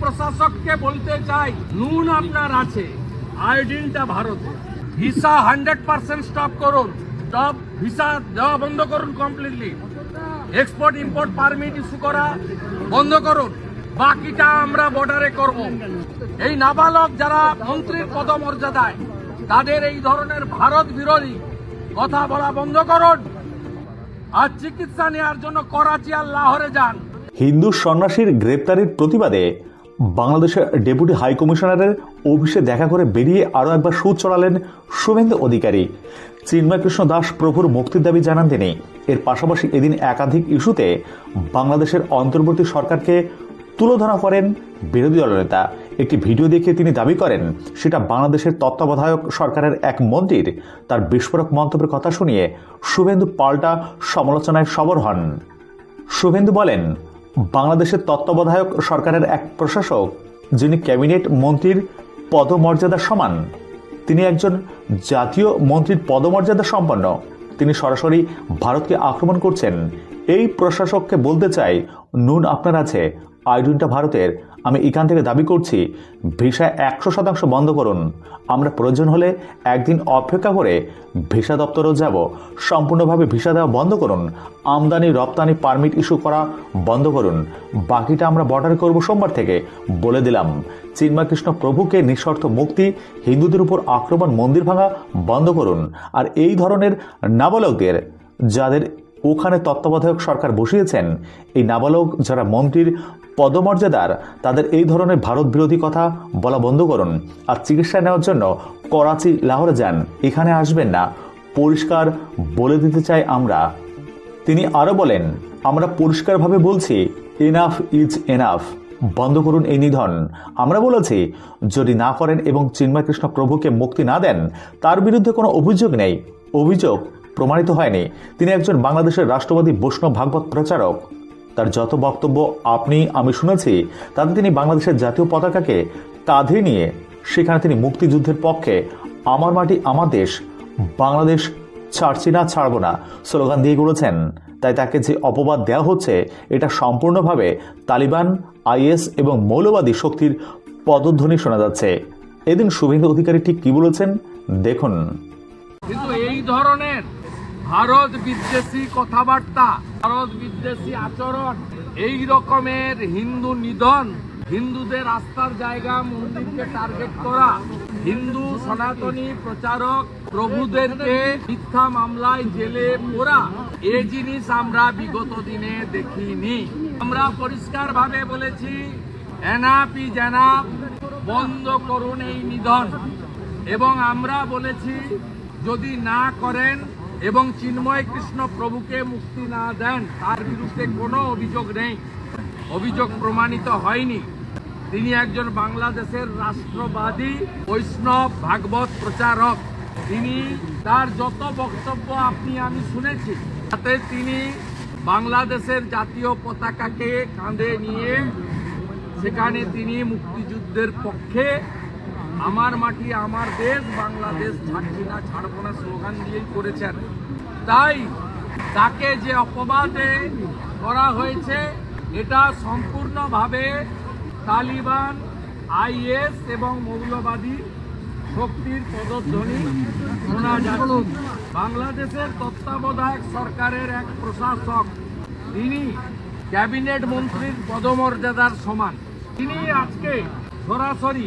প্রশাসককে বলতে চাই, নুন আপনার আছে, আয়োডিনটা ভারতে ভিসা হান্ড্রেড পার্সেন্ট স্টপ করুন স্টপ ভিসা দেওয়া বন্ধ করুন completely export import permit issue করা বন্ধ করুন, বাকিটা আমরা বর্ডারে করব। এই নাবালক যারা মন্ত্রীর পদমর্যাদায়, তাদের এই ধরনের ভারত বিরোধী কথা বলা বন্ধ করুন। আর চিকিৎসা নেওয়ার জন্য করাচি আর লাহোরে যান। হিন্দু সন্ন্যাসীর গ্রেপ্তারির প্রতিবাদে বাংলাদেশের ডেপুটি হাই কমিশনারের অফিসে দেখা করে বেরিয়ে আরও একবার সুদ চড়ালেন শুভেন্দু অধিকারী। চিন্ময় কৃষ্ণ দাস প্রভুর মুক্তির দাবি জানান তিনি। এর পাশাপাশি এদিন একাধিক ইস্যুতে বাংলাদেশের অন্তর্বর্তী সরকারকে তুলোধনা করেন বিরোধী দলনেতা একটি ভিডিও দেখে তিনি দাবি করেন, সেটা বাংলাদেশের তত্ত্বাবধায়ক সরকারের এক মন্ত্রীর। তার বিস্ফোরক মন্তব্যের কথা শুনিয়ে শুভেন্দু পাল্টা সমালোচনায় সবর হন। শুভেন্দু বলেন বাংলাদেশের তত্ত্বাবধায়ক সরকারের এক প্রশাসক, যিনি ক্যাবিনেট মন্ত্রীর পদমর্যাদা সমান। তিনি একজন জাতীয় মন্ত্রীর পদমর্যাদা সম্পন্ন। তিনি সরাসরি ভারতকে আক্রমণ করছেন। এই প্রশাসককে বলতে চাই, নুন আপনার আছে। আয়োডিনটা ভারতের। আমি এখান থেকে দাবি করছি, ভিসা একশো শতাংশ বন্ধ করুন। আমরা প্রয়োজন হলে একদিন অপেক্ষা করে ভিসা দপ্তরেও যাব। সম্পূর্ণভাবে ভিসা দেওয়া বন্ধ করুন। আমদানি, রপ্তানি, পারমিট ইস্যু করা বন্ধ করুন। বাকিটা আমরা বর্ডার করব সোমবার থেকে, বলে দিলাম। চিন্ময়কৃষ্ণ প্রভুকে নিঃশর্ত মুক্তি, হিন্দুদের উপর আক্রমণ, মন্দির ভাঙা বন্ধ করুন। আর এই ধরনের নাবালকদের, যাদের ওখানে তত্ত্বাবধায়ক সরকার বসিয়েছেন, এই নাবালক যারা মন্ত্রীর পদমর্যাদার, তাদের এই ধরনের ভারত বিরোধী কথা বলা বন্ধ করুন। আর চিকিৎসা নেওয়ার জন্য করাচি, লাহোরে যান। এখানে আসবেন না। পরিষ্কার বলে দিতে চাই আমরা। তিনি আরও বলেন, আমরা পরিষ্কারভাবে বলছি এনাফ ইজ এনাফ বন্ধ করুন এই নিধন। আমরা বলেছি, যদি না করেন এবং চিন্ময় কৃষ্ণ প্রভুকে মুক্তি না দেন, তার বিরুদ্ধে কোনো অভিযোগ নেই। অভিযোগ প্রমাণিত হয়নি। তিনি একজন বাংলাদেশের রাষ্ট্রবাদী বৈষ্ণব ভাগবত প্রচারক। তার যত বক্তব্য আপনি, আমি শুনেছি, তাতে তিনি বাংলাদেশের জাতীয় পতাকাকে কাঁধে নিয়ে সেখানে তিনি মুক্তিযুদ্ধের পক্ষে আমার মাটি, আমার দেশ, বাংলাদেশ ছাড়ছি না, ছাড়বো না স্লোগান দিয়ে গড়েছেন। তাই তাকে যে অপবাদ দেওয়া হচ্ছে, এটা সম্পূর্ণভাবে তালিবান, আইএস এবং মৌলবাদী শক্তির পদধ্বনি শোনা যাচ্ছে। এদিন শুভেন্দু অধিকারী ঠিক কি বলেছেন, দেখুন। কিন্তু এই ধরনের ভারত বিদ্বেষী কথাবার্তা, ভারত বিদ্বেষী আচরণ, এই রকমের হিন্দু নিধন, হিন্দুদের আস্থার জায়গা মন্দিরকে টার্গেট করা, হিন্দু সনাতনী প্রচারক প্রভুদেরকে মিথ্যা মামলায় জেলে পোরা এ জিনিস আমরা বিগত দিনে দেখিনি। আমরা পরিষ্কার ভাবে বলেছি, এনাপি জেনাপ, বন্ধ করুন এই নিধন। এবং আমরা বলেছি, যদি না করেন এবং চিন্ময় কৃষ্ণ প্রভুকে মুক্তি না দেন, তার বিরুদ্ধে কোনো অভিযোগ নেই। অভিযোগ প্রমাণিত হয়নি। তিনি একজন বাংলাদেশের রাষ্ট্রবাদী, বৈষ্ণব, ভাগবত প্রচারক। তিনি তার যত বক্তব্য আপনি, আমি শুনেছি, তাতে তিনি বাংলাদেশের জাতীয় পতাকাকে কাঁধে নিয়ে সেখানে তিনি মুক্তিযুদ্ধের পক্ষে আমার মাটি, আমার দেশ, বাংলাদেশ ছাড়ছি না, ছাড়বো না স্লোগান দিয়েই করেছেন। তাই তাকে যে অপবাদে করা হয়েছে, এটা সম্পূর্ণভাবে তালিবান, আইএস এবং মৌলবাদী শক্তির পদধ্বনি শোনা যাচ্ছে। বাংলাদেশের তত্ত্বাবধায়ক সরকারের এক প্রশাসক, তিনি ক্যাবিনেট মন্ত্রীর পদমর্যাদার সমান। তিনি আজকে সরাসরি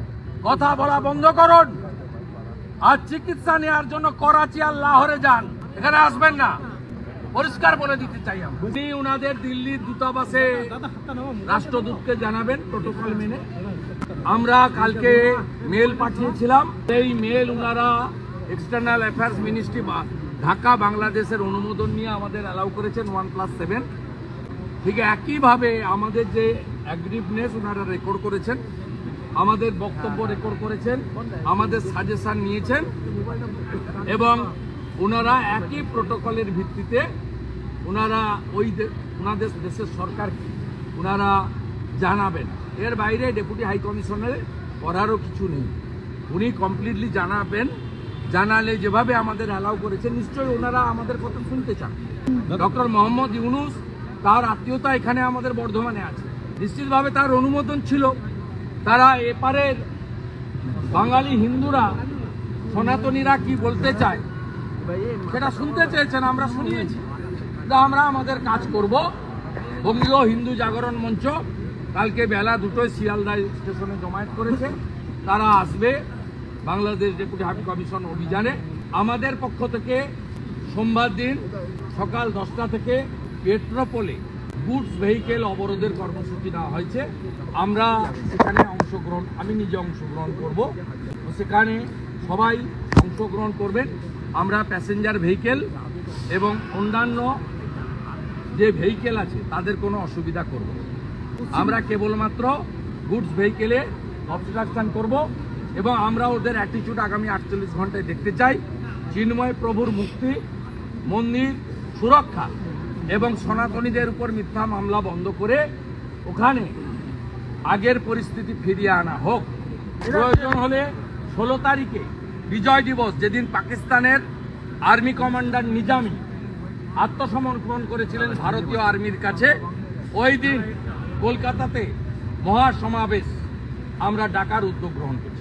কথা বলা বন্ধ করুন। আর চিকিৎসা নেওয়ার জন্য করাচি আর লাহোরে যান। এখানে আসবেন না। পরিষ্কার বলে দিতে চাই উনি ওনাদের দিল্লির দূতাবাসে রাষ্ট্রদূতকে জানাবেন প্রোটোকল মেনে। আমরা কালকে মেল পাঠিয়েছিলাম। সেই মেল ওনারা এক্সটার্নাল অ্যাফেয়ার্স মিনিস্ট্রি বা ঢাকা, বাংলাদেশের অনুমোদন নিয়ে আমাদের অ্যালাউ করেছেন ওয়ান প্লাস সেভেন ঠিক একইভাবে আমাদের যে অ্যাগ্রিভনেস ওনারা রেকর্ড করেছেন আমাদের বক্তব্য রেকর্ড করেছেন, আমাদের সাজেশন নিয়েছেন এবং ওনারা একই প্রোটোকলের ভিত্তিতে ওনারা ওই ওনাদের দেশের সরকারকে ওনারা জানাবেন। এর বাইরে ডেপুটি হাই কমিশনারে করারও কিছু নেই। উনি কমপ্লিটলি জানাবেন, জানালে যেভাবে আমাদের অ্যালাউ করেছেন, নিশ্চয়ই ওনারা আমাদের কথা শুনতে চান। ডক্টর মোহাম্মদ ইউনুস তার আত্মীয়তা এখানে আমাদের বর্ধমানে আছে। নিশ্চিতভাবে তার অনুমোদন ছিল। তারা এপারের বাঙালি হিন্দুরা, সনাতনীরা কি বলতে চায়? সেটা শুনতে চেয়েছেন, আমরা শুনিয়েছি। আমরা আমাদের কাজ করব। বঙ্গীয় হিন্দু জাগরণ মঞ্চ কালকে বেলা দুটোয় শিয়ালদা স্টেশনে জমায়েত করেছে। তারা আসবে বাংলাদেশ ডেপুটি হাই কমিশন অভিযানে। আমাদের পক্ষ থেকে সোমবার দিন সকাল দশটা থেকে পেট্রোপোলে গুডস ভেহিকেল অবরোধের কর্মসূচি নেওয়া হয়েছে। আমরা সেখানে অংশগ্রহণ আমি নিজে অংশগ্রহণ করব। সেখানে সবাই অংশগ্রহণ করবেন। আমরা প্যাসেঞ্জার ভেহিকেল এবং অন্যান্য যে ভেহিকেল আছে, তাদের কোনো অসুবিধা করব। আমরা কেবলমাত্র গুডস ভেহিকেলে অবস্ট্রাকশন করব এবং আমরা ওদের অ্যাটিটিউড আগামী আটচল্লিশ ঘন্টায় দেখতে চাই। চিন্ময় প্রভুর মুক্তি, মন্দির সুরক্ষা। এবং সনাতনীদের উপর মিথ্যা মামলা বন্ধ করে ওখানে আগের পরিস্থিতি ফিরিয়ে আনা হোক। প্রয়োজন হলে ষোলো তারিখে বিজয় দিবস, যেদিন পাকিস্তানের আর্মি কমান্ডার নিজামী আত্মসমর্পণ করেছিলেন ভারতীয় আর্মির কাছে, ওই দিন কলকাতাতে মহাসমাবেশ আমরা ডাকার উদ্যোগ গ্রহণ করি